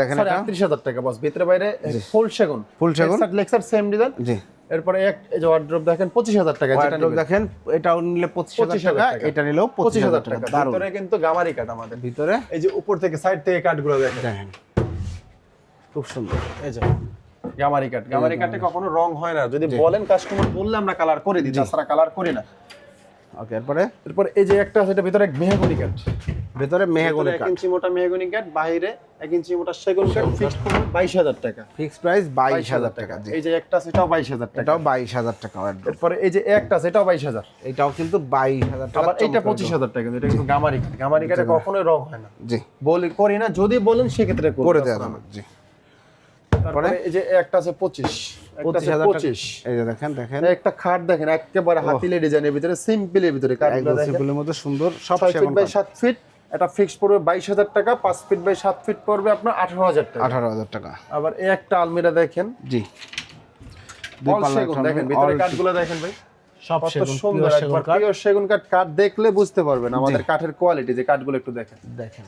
দেখেন এটা। আটত্রিশ হাজার টাকা বস ভিতরে বাইরে ফুল সেগুন। Full সেগুন। লেক্সার সেম ডিজাইন জি। এরপরে এক এই যে ওয়ার্ড্রোব দেখেন পঁচিশ হাজার টাকা যেটা দেখেন এটাও নিলে পঁচিশ হাজার 25,000 টাকা। এটা নিলেও পঁচিশ হাজার টাকা ভিতরে কিন্তু গামারি কাঠ আমাদের। ভিতরে? এই যে উপর থেকে সাইড থেকে কাঠগুলো দেখেন। দেখেন। খুব সুন্দর। এই যে গামারি কাঠ। গামারি কাঠে কখনো রং হয় না। যদি বলেন কাস্টমার বললে আমরা কালার করে দিই তাছাড়া কালার করি না। ওকে এরপরে? এরপর এই যে একটা আছে এটা ভিতরে মেহগনি কাঠ। ভেতরে মেহগনি ভিতরে এক ইঞ্চি মোটা মেহগনি কাঠ বাইরে এক ইঞ্চি মোটা সেগুন কাঠ ফিক্সড বাইশ হাজার টাকা। ফিক্স প্রাইস বাইশ বাইশ হাজার টাকা এই যে একটা বাইশ হাজার টাকা। এটাও বাইশ হাজার টাকা ওয়ারড্রোব এরপরে এই যে একটা আছে এটাও কিন্তু বাইশ হাজার টাকা আবার পঁচিশ হাজার টাকা এটা কিন্তু গামারি কাঠ গামারি কাঠে কখনোই রং হয় না। জি। বলি করি না যদি বলেন সেক্ষেত্রে। করে দেওয়া যাবে জি। তারপরে এই যে একটা আছে পঁচিশ। একটা পঁচিশ আছে হাজার টাকা। পঁচিশ। এই যে দেখেন দেখেন। একটা খাট দেখেন একেবারে হাতিলে ডিজাইনের ভিতরে সিম্পলের ভিতরে কাঠগুলো দেখেন। সিম্পলের মধ্যে সুন্দর সব ফিট বাই কাঠ। সাত ফিট এটা ফিক্স পড়বে বাইশ হাজার টাকা পাঁচ ফিট বাই সাত ফিট পড়বে আপনার আঠারো হাজার টাকা। আঠারো হাজার টাকা। আবার এই একটা আলমিরা দেখেন। জি। দুই পাল্লা দেখেন ভিতরে কাঠগুলো দেখেন ভাই। সব সেগুন সুন্দর একবার। পিওর সেগুন কাঠ কাঠ দেখলে বুঝতে পারবেন আমাদের কাঠের কোয়ালিটি যে কাঠগুলো একটু দেখেন। দেখেন।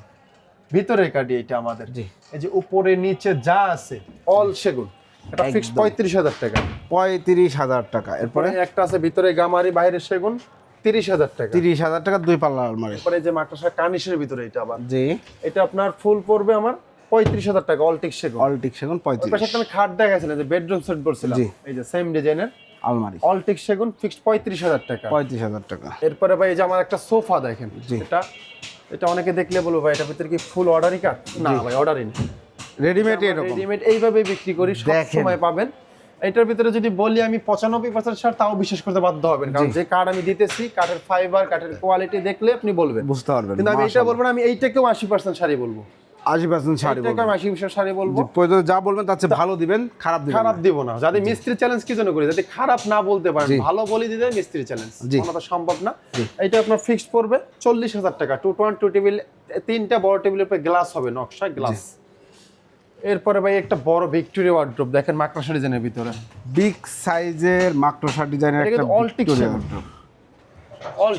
ভিতরের কাঠই এটা আমাদের। জি। এই যে উপরে নিচে যা আছে অল সেগুন। এটা ফিক্স। পঁয়ত্রিশ হাজার টাকা। পঁয়ত্রিশ হাজার টাকা। এরপরে? এরপরে একটা আছে ভিতরে গামারি বাইরের সেগুন। তিরিশ হাজার টাকা। তিরিশ হাজার টাকা দুই পাল্লা আলমারি। এরপরে যে মাকড়সা কানিসের ভিতরে এটা আবার। জি। এটা আপনার ফুল পড়বে আমার পঁয়ত্রিশ হাজার টাকা অলটিক সেগুন। অলটিক সেগুন পঁয়ত্রিশ। পাশে আমি খাট দেখাছিলাম যে বেডরুম সেট বলছিলাম জি। এই যে সেম ডিজাইনের আলমারি। অলটিক সেগুন ফিক্সড পঁয়ত্রিশ হাজার টাকা। পঁয়ত্রিশ হাজার টাকা। এরপরে ভাই এই যে আমার একটা সোফা দেখেন। এটা এটা অনেকে দেখলে বলব ভাই এটা ভিতরে কি ফুল অর্ডারই কাট না ভাই অর্ডারই রেডিমেড রেডিমেড এইভাবে বিক্রি করি সব সময় পাবেন। এটার ভিতরে যদি বলি আমি পঁচানব্বই পার্সেন্ট ছাড় তাও বিশ্বাস করতে বাধ্য হবেন। কারণ যে কার্ড আমি দিতেছি কাঠের ফাইবার কাঠের কোয়ালিটি দেখলে আপনি বলবেন। বুঝতে পারবেন। কিন্তু আমি এইটা বলব না আমি এইটাকেও আশি পার্সেন্ট শাড়ি বলব। আশি পার্সেন্ট শাড়ি আমি আশি পার্সেন্ট শাড়ি বলব। যা বলবেন তার চেয়ে ভালো দিবেন খারাপ দিবেন খারাপ দিব না। যাতে মিস্ত্রি চ্যালেঞ্জ কি জন্য করি? যাতে খারাপ না বলতে পারেন ভালো বলি দিতে মিস্ত্রি চ্যালেঞ্জ তো সম্ভব না। এটা আপনার ফিক্সড পড়বে চল্লিশ হাজার টাকা। টু টু টেবিল তিনটা বড় টেবিলের উপরে গ্লাস হবে নকশা গ্লাস এরপরে ভাই একটা বড় ভিক্টোরিয়া ওয়ার্ড্রোপ দেখেন মাকড়সা ডিজাইনের ভিতরে। বিগ সাইজের মাকড়সা ডিজাইনের একটা। অল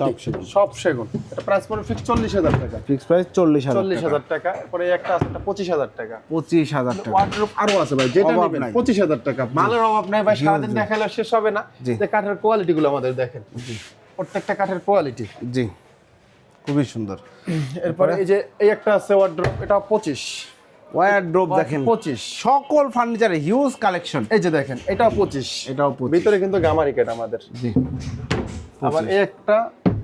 সব সেগুন। এটা প্রাইস পড়বে ফিক্স চল্লিশ হাজার টাকা। ফিক্স প্রাইস চল্লিশ হাজার চল্লিশ টাকা হাজার টাকা এরপরে একটা আছে পঁচিশ হাজার টাকা। পঁচিশ হাজার টাকা। ওয়ার্ড্রোপ আরও আছে ভাই যেটা নেবেন। পঁচিশ হাজার টাকা। মালের অভাব নাই ভাই সারাদিন দেখালে শেষ হবে না। যে কাঠের কোয়ালিটি গুলো আমাদের দেখেন। প্রত্যেকটা কাঠের কোয়ালিটি জি। খুবই সুন্দর। এরপরে এই যে এই একটা আছে ওয়ার্ড্রোপ এটা পঁচিশ। ওয়ারড্রোব দেখেন। পঁচিশ। সকল ফার্নিচারে হিউজ কালেকশন এই যে দেখেন এটাও পঁচিশ। এটাও পঁচিশ। ভিতরে কিন্তু গামারিকেট আমাদের। জি। আবার একটা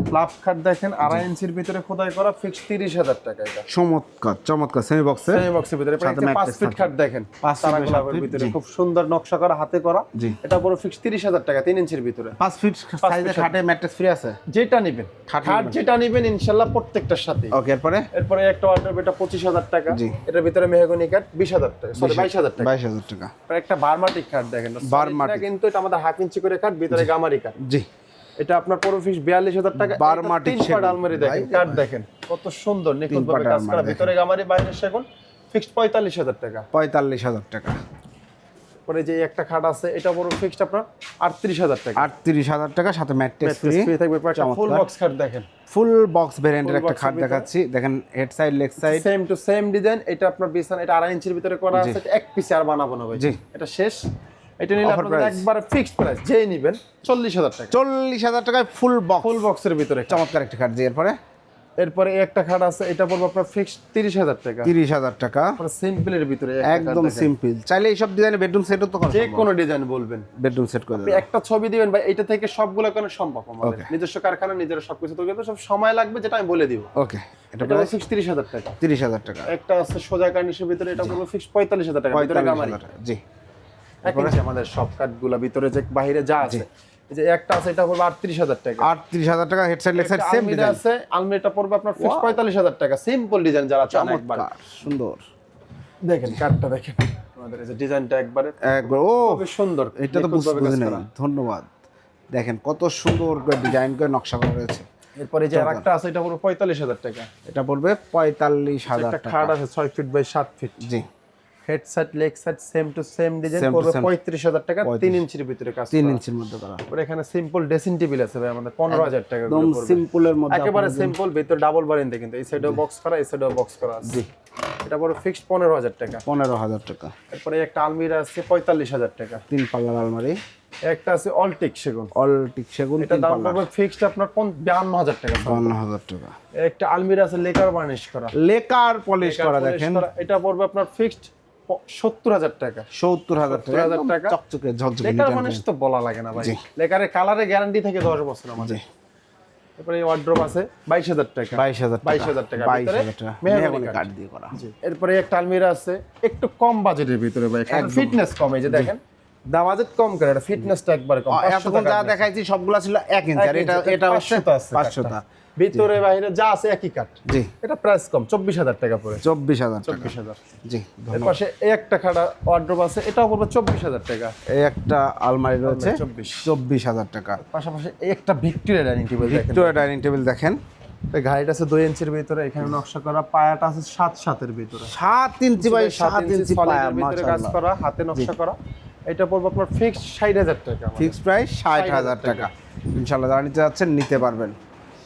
ফ্লাপ খাট দেখেন আড়াই ইঞ্চির ভিতরে খোদাই করা ফিক্স তিরিশ হাজার টাকা এটা। চমৎকার চমৎকার সেমি বক্সে সেমি বক্সের ভিতরে পাঁচ ফিট খাট দেখেন পাঁচ তারা গোলাপের ভিতরে খুব সুন্দর নকশা করা হাতে করা। এটা পুরো ফিক্স তিরিশ হাজার টাকা তিন ইঞ্চির ভিতরে। পাঁচ ফিট সাইজের খাটে ম্যাট্রেস ফ্রি আছে? যেটা নেবেন খাট খাট যেটা নেবেন ইনশাল্লাহ প্রত্যেকটার সাথে। ওকে এরপরে? এরপরে একটা অর্ডার এটা পঁচিশ হাজার টাকা। এটার ভিতরে মেহগনি কাঠ বিশ হাজার টাকা সরি বাইশ হাজার টাকা। বাইশ হাজার টাকা। একটা বারমাটিক কাঠ দেখেন বারমাটিক। কিন্তু এটা আমাদের হাফ ইঞ্চি করে কাঠ ভিতরে গামারি কাঠ জি। এটা আপনার পুরো ফিস বিয়াল্লিশ হাজার টাকা। বারমাটিক তিন পাট সেগুন। আলমারি দেখেন। কাঠ দেখেন কত সুন্দর নিখুঁত ভাবে কাজ করা। ভিতরে গামারি বাইরে সেগুন ফিক্সড পঁয়তাল্লিশ হাজার টাকা। পঁয়তাল্লিশ হাজার টাকা। পরে যে একটা খাট আছে এটা পুরো ফিক্সড আপনার আটত্রিশ হাজার টাকা। আটত্রিশ হাজার টাকা সাথে ম্যাট্রেস ফ্রি ফ্রি থাকবে ফুল বক্স খাট দেখেন। ফুল বক্স ভেরিয়েন্টের একটা খাট দেখাচ্ছি। দেখেন head side leg side same to same design এটা আপনার বিছানা এটা আড়াই ইঞ্চির ভিতরে করা আছে এক পিসে আর বানাবো না ভাই। জি। এটা শেষ। এটা নিলে আপনাদের। একবার ফিক্সড প্রাইস যেই নেবেন চল্লিশ হাজার টাকা। চল্লিশ হাজার টাকায় ফুল বক্স ফুল বক্সের ভিতরে চমৎকার একটা খাট জি এরপরে? এরপরে একটা খাট আছে এটা পড়বে আপনার ফিক্সড তিরিশ হাজার টাকা। তিরিশ হাজার টাকা। সিম্পলের ভিতরে একদম সিম্পল চাইলে এইসব ডিজাইনের বেডরুম সেটও তো যে কোনো ডিজাইন বলবেন। বেডরুম সেট করে একটা ছবি দিবেন ভাই এটা থেকে সবগুলো কেন সম্ভব আমাদের? নিজস্ব কারখানা নিজের সবকিছু তৈরি করতে সব সময় লাগবে যেটা আমি বলে দিব। ওকে এটা প্রায় ফিক্স তিরিশ হাজার টাকা। তিরিশ হাজার টাকা। একটা আছে সোজা কার্নিশের ভিতরে এটা পুরো ফিক্স পঁয়তাল্লিশ হাজার টাকা জি। আমাদের সব কাঠগুলা ভিতরে যে বাইরে যা আছে যে একটা আছে এটা পড়বে আটত্রিশ হাজার টাকা। আটত্রিশ হাজার টাকা হেড সাইড লেগ সাইড একটা সেম ডিজাইন আছে আলমিরাটা পড়বে আপনার ফিক্স পঁয়তাল্লিশ হাজার টাকা সিম্পল ডিজাইন যারা চান একবার। চমৎকার সুন্দর। দেখেন কাঠটা দেখেন। আমাদের এই যে ডিজাইনটা একবারে একবার ও সুন্দর এটা তো বুঝতে করা। ধন্যবাদ। দেখেন কত সুন্দর করে ডিজাইন করে নকশা করা রয়েছে। এরপরে যে আরেকটা আছে এটা পুরো পঁয়তাল্লিশ হাজার টাকা। এটা পড়বে পঁয়তাল্লিশ হাজার একটা টাকা। খাট আছে ছয় ফিট বাই সাত feet G. Head set leg set same to same design পড়বে টাকা ইঞ্চির ভিতরে কাজ ইঞ্চির মধ্যে করা। তারপরে এখানে সিম্পল ড্রেসিং টেবিল আছে ভাই আমাদের পনেরো হাজার টাকা একদম। সিম্পলের মধ্যে একেবারে সিম্পল ভিতরে ডাবল বারিন্দে কিন্তু এই সাইডেও বক্স করা এই সাইডেও বক্স করা আছে। জি। এটা ফিক্সড পনেরো হাজার টাকা। পনেরো হাজার টাকা। তারপরে একটা আলমিরা আছে পঁয়তাল্লিশ হাজার টাকা। তিন পাল্লার আলমারি। একটা আছে অলটিক সেগুন। অল টিক সেগুন এটা দাম পড়বে ফিক্সড আপনার বিয়ান্ন হাজার টাকা। বান্ন হাজার টাকা। একটা আলমিরা আছে লেকার বার্নিশ করা। লেকার পলিশ করা দেখেন। এটা পড়বে আপনার ফিক্সড সত্তর হাজার টাকা। সত্তর হাজার টাকা 70,000 একদম টাকা। চকচকে ঝকঝকে লেখার clean। তো বলা লাগে না ভাই। কালারে গ্যারান্টি থাকে দশ বছর আমাদের এরপরে ওয়ার্ড্রোব আছে বাইশ হাজার টাকা। বাইশ হাজার বাইশ হাজার টাকা বাইশ হাজার টাকা। মেহগনি। কাঠ দিয়ে করা। এরপরে একটা আলমিরা আছে একটু কম বাজেটের ভিতরে ভাই। ফিটনেস কমে যে দেখেন। দাম বাজেট কম করে এটা ফিটনেসটা একবারে কম এতক্ষণ যা দেখাইছি সবগুলা ছিল এক ইঞ্চি আর এটা এটা হচ্ছে 500 টা আছে। ভিতরে বাইরে যা আছে একই কাঠ জি। এটা প্রাইস কম চব্বিশ হাজার টাকা পড়ে। চব্বিশ হাজার টাকা। চব্বিশ হাজার। জি এর পাশে এই একটা খাড়া ওয়ার্ড্রোব আছে এটাও পড়বে চব্বিশ হাজার টাকা। এই একটা আলমারি রয়েছে চব্বিশ। চব্বিশ হাজার টাকা। পাশাপাশি এই একটা ভিক্টোরিয়া ডাইনিং টেবিল দেখেন। ভিক্টোরিয়া ডাইনিং টেবিল দেখেন। গাড়িটা আছে দুই ইঞ্চির ভিতরে এখানে নকশা করা পায়াটা আছে সাত সাতের ভিতরে। সাত ইঞ্চি বাই সাত ইঞ্চি পায়া ভিতরে কাজ করা হাতে নকশা করা। এটা পড়বে আপনার ফিক্স ষাট হাজার টাকা আমাদের। ফিক্স প্রাইস ষাট হাজার টাকা। ইনশাল্লাহ যারা নিতে যাচ্ছেন নিতে পারবেন।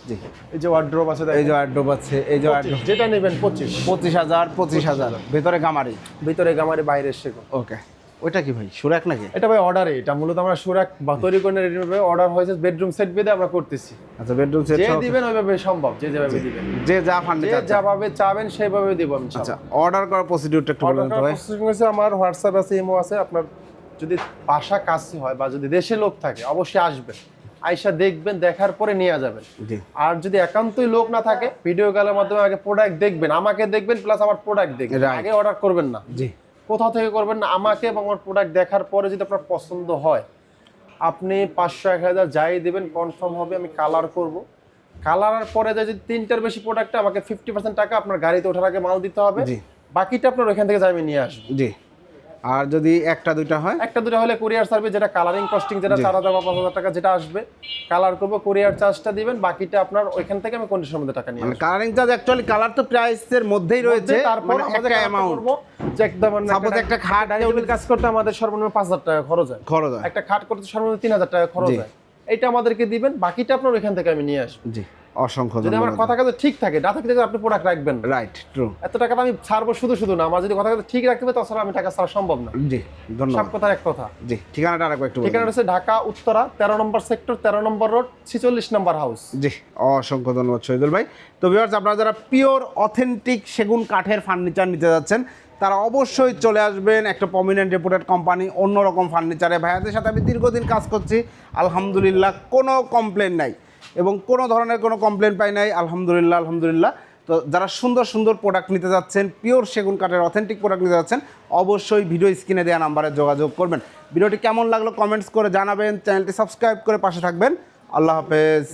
জি। এই যে ওয়ার্ড্রোব আছে এই যে অ্যাড্রোব আছে এই যে 25, যেটা নেবেন পঁচিশ। পঁচিশ হাজার পঁচিশ হাজার। ভেতরে গামারি। ভিতরে গামারি বাইরে সেগুন ওকে। ওইটা কি ভাই সুরাক নাকি? এটা ভাই অর্ডারে এটা মূলত আমরা সুরাক বা তৈরি করে রেডি অর্ডার হয়েছে বেডরুম সেট বেঁধে আমরা করতেছি। আচ্ছা বেডরুম সেট যে দিবেন ওইভাবে সম্ভব যে যেভাবে দিবেন। যে যা যে ফার্নিচার যেভাবে চাবেন সেইভাবে দিব আমি আচ্ছা অর্ডার করার প্রসিডিউরটা একটু বলুন তো ভাই। হচ্ছে আমার হোয়াটসঅ্যাপ আছে ইমো আছে আপনার যদি বাসা কাছে হয় বা যদি দেশে লোক থাকে অবশ্যই আসবেন। আইসা দেখবেন দেখার পরে নিয়ে যাবেন। আর যদি একান্তই লোক না থাকে ভিডিও কলের মাধ্যমে আগে প্রোডাক্ট দেখবেন আমাকে দেখবেন প্লাস আমার প্রোডাক্ট দেখবেন। আগে অর্ডার করবেন না। জি। কোথাও থেকে করবেন না আমাকে এবং আমার প্রোডাক্ট দেখার পরে যদি আপনার পছন্দ হয় আপনি পাঁচশো এক হাজার যাই দেবেন কনফার্ম হবে আমি কালার করব। কালার পরে যদি তিনটার বেশি প্রোডাক্টে আমাকে ফিফটি পার্সেন্ট টাকা আপনার গাড়িতে ওঠার আগে মাল দিতে হবে। বাকিটা আপনার ওইখান থেকে যাই আমি নিয়ে আসব। জি। আর যদি একটা দুইটা হয়? একটা দুটো হলে কুরিয়ার সার্ভিস যেটা কালারিং কস্টিং যেটা চার হাজার বা পাঁচ হাজার টাকা যেটা আসবে কালার করব কুরিয়ার চার্জটা দিবেন বাকিটা আপনার ওইখান থেকে আমি কন্ডিশনের মধ্যে টাকা নিয়ে কালারিং চার্জ অ্যাকচুয়ালি কালার তো প্রাইসের মধ্যেই রয়েছে তারপর মানে আমাদের একটা অ্যামাউন্ট Suppose একটা খাট টেবিল কাজ করতে আমাদের সর্বনিম্ন পাঁচ হাজার টাকা খরচ হয়। খরচ হয়। একটা খাট করতে সর্বনিম্ন তিন হাজার টাকা খরচ হয়। এটা আমাদেরকে দিবেন বাকিটা আপনার ওইখান থেকে আমি নিয়ে আসব। জি। অসংখ্য যদি আমার কথা কাজে ঠিক থাকে না থাকলে আপনি প্রোডাক্ট রাখবেন রাইট ট্রু এত টাকা আমি ছাড়বো শুধু শুধু না আমার যদি কথা কাজে ঠিক রাখতে হবে তাছাড়া আমি টাকা ছাড়া সম্ভব না। জি সব ধন্যবাদ কথার এক কথা। জি ঠিকানাটা আরেকবার একটু বলুন। ঠিকানা হচ্ছে ঢাকা উত্তরা তেরো নম্বর সেক্টর তেরো নম্বর রোড ছিচল্লিশ নম্বর হাউস জি অসংখ্য ধন্যবাদ শহীদুল ভাই। তো ভিউয়ার্স আপনারা যারা পিওর অথেন্টিক সেগুন কাঠের ফার্নিচার নিতে যাচ্ছেন তারা অবশ্যই চলে আসবেন একটা প্রমিনেন্ট রেপুটেড কোম্পানি অন্যরকম ফার্নিচারে ভাইয়াদের সাথে আমি দীর্ঘদিন কাজ করছি আলহামদুলিল্লাহ কোনো কমপ্লেন নাই। এবং কোনো ধরনের কোনো কমপ্লেন পাই নাই, আলহামদুলিল্লাহ আলহামদুলিল্লাহ। তো যারা সুন্দর সুন্দর প্রোডাক্ট নিতে যাচ্ছেন পিওর সেগুন কাঠের অথেন্টিক প্রোডাক্ট নিতে যাচ্ছেন, অবশ্যই ভিডিও স্ক্রিনে দেওয়া নাম্বারে যোগাযোগ করবেন। ভিডিওটি কেমন লাগল কমেন্টস করে জানাবেন চ্যানেলটি সাবস্ক্রাইব করে পাশে থাকবেন। আল্লাহ হাফেজ।